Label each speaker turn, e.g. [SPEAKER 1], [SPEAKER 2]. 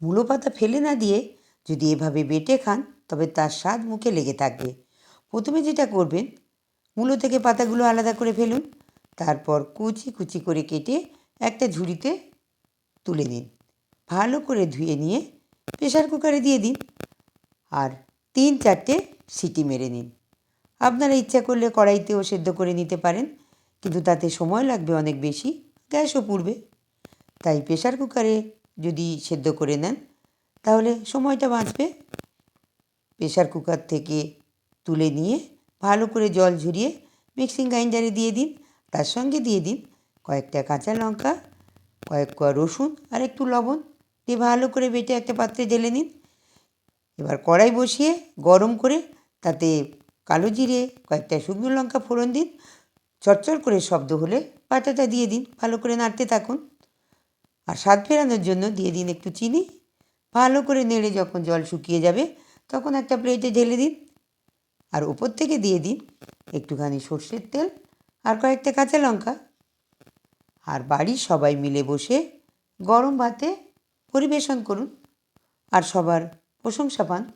[SPEAKER 1] মূলো পাতা ফেলে না দিয়ে যদি এভাবে বেটে খান, তবে তার স্বাদ মুখে লেগে থাকবে। প্রথমে যেটা করবেন, মূলো থেকে পাতাগুলো আলাদা করে ফেলুন। তারপর কুচি কুচি করে কেটে একটা ঝুড়িতে তুলে নিন। ভালো করে ধুয়ে নিয়ে প্রেশার কুকারে দিয়ে দিন আর তিন চারটে সিটি মেরে নিন। আপনারা ইচ্ছা করলে কড়াইতেও সেদ্ধ করে নিতে পারেন, কিন্তু তাতে সময় লাগবে অনেক বেশি, গ্যাসও পুড়বে। তাই প্রেশার কুকারে যদি সেদ্ধ করে নেন, তাহলে সময়টা বাঁচবে। প্রেশার কুকার থেকে তুলে নিয়ে ভালো করে জল ঝরিয়ে মিক্সিং গ্রাইন্ডারে দিয়ে দিন। তার সঙ্গে দিয়ে দিন কয়েকটা কাঁচা লঙ্কা, কয়েক কোয়া রসুন আর একটু লবণ দিয়ে ভালো করে বেটে একটা পাত্রে ঢেলে নিন। এবার কড়াই বসিয়ে গরম করে তাতে কালো জিরে, কয়েকটা শুকনো লঙ্কা ফোড়ন দিন। চটচড় করে শব্দ হলে পাটাটা দিয়ে দিন। ভালো করে নাড়তে থাকুন। আর স্বাদ ফেরানোর জন্য দিয়ে দিন একটু চিনি। ভালো করে নেড়ে যখন জল শুকিয়ে যাবে, তখন একটা প্লেটে ঢেলে দিন। আর ওপর থেকে দিয়ে দিন একটুখানি সর্ষের তেল আর কয়েকটা কাঁচা লঙ্কা। আর বাড়ির সবাই মিলে বসে গরম ভাতে পরিবেশন করুন। আর সবার প্রশংসা পান।